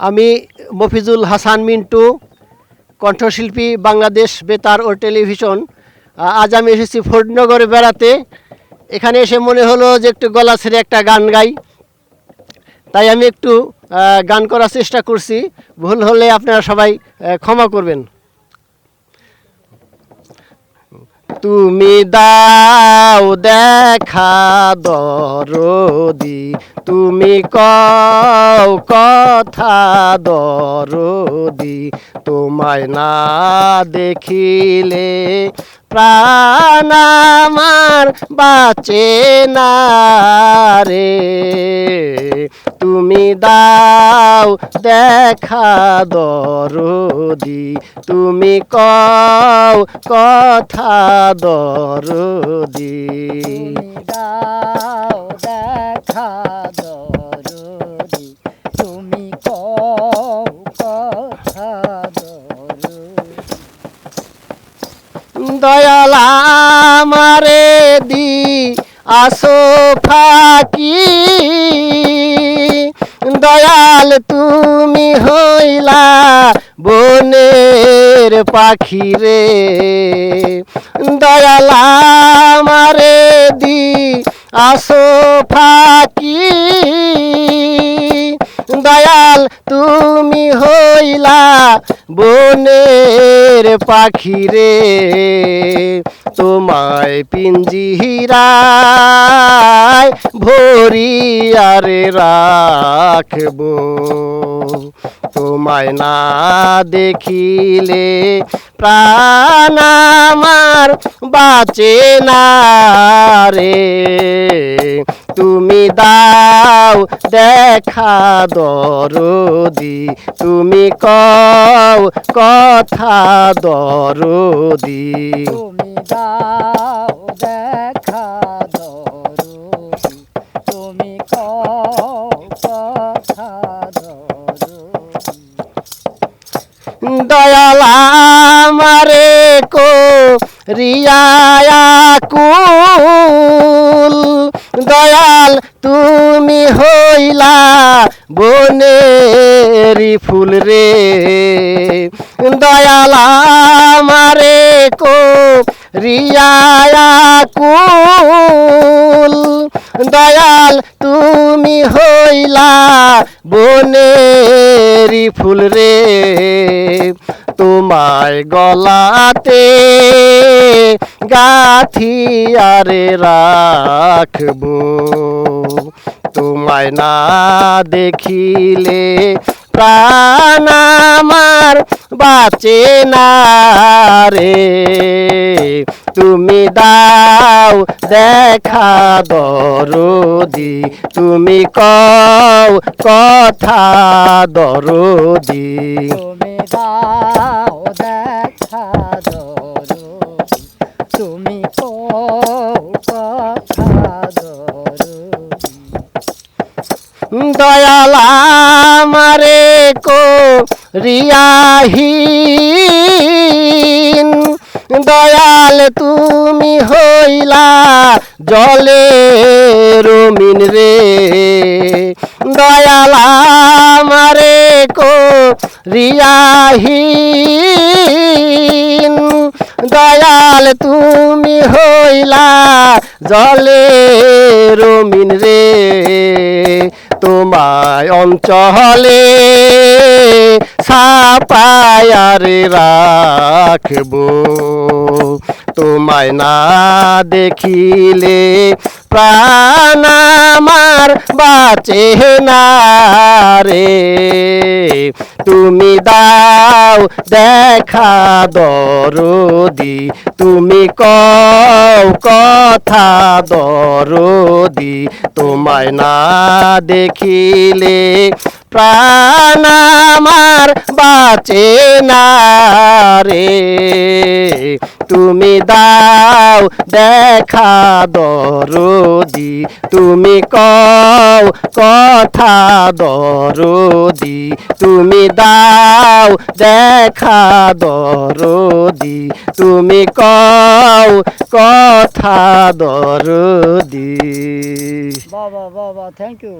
আমি মফিজুল হাসান মিন্টু, কণ্ঠশিল্পী বাংলাদেশ বেতার ও টেলিভিশন। আজ আমি এসেছি ফরিদনগরে বেড়াতে। এখানে এসে মনে হলো যে একটু গলা ছেড়ে একটা গান গাই। তাই আমি একটু গান করার চেষ্টা করছি। ভুল হলে আপনারা সবাই ক্ষমা করবেন। তুমি দাও দেখা দরদি, তুমি কও কথা দরদি, তোমায় না দেখিলে প্রাণ আমার বাঁচে না রে। তুমি দাও দেখা দরদি। তুমি কও কথা দরদি। দাও দেখা দরদি। তুমি কও কথা দয়াল আমারে দি আসো ফাঁকি। দয়াল তুমি হইলা বনের পাখি রে। দয়াল আমারে দি আসো ফাঁকি। দয়াল তুমি হইলা বনের পাখি রে। তোমায় পিঞ্জিরায় ভরিয়ারে রাখব। তোমায় না দেখিলে প্রাণ আমার বাঁচে না রে। তুমি দাও দেখা দরদি। তুমি কও কথা দরদি। তুমি দাও দেখা দরদি। তুমি কও কথা দরদি। দয়াল আমারে কো রিয়ায়া কুল। দয়াল তুমি হইলা বনেরি ফুল রে। দয়াল আমারে কো রিয়ায়া কুল। দয়াল তুমি হইলা বনেরি ফুল রে। তোমায় গলাতে, গাথিয়ারে রাখব। তোমায় না দেখিলে প্রাণ আমার বাঁচে না রে। তুমি দাও দেখা দরদি, তুমি কও কথা দরদি। তুমি দাও দয়াল আমারে কো রিয়াহীন দয়াল তুমি হইলা জলে রমিন রে। দয়াল আমারে কো রিয়াহীন দয়াল তুমি হইলা জলে রমিন রে। তোমায় অঞ্চলে সাপায়ার রাখব। তোমায় না দেখিলে প্রাণ আমার বাঁচে না রে। তুমি দাও দেখা দরদি, তুমি কও কথা দরদি, তোমায় না দেখিলে প্রাণ আমার বাঁচে না রে। তুমি দাও দেখা দরদি, তুমি কও কথা দরদি, তুমি দাও দেখা দরদি, তুমি কও কথা দরদি। বাবা বাবা থ্যাংক ইউ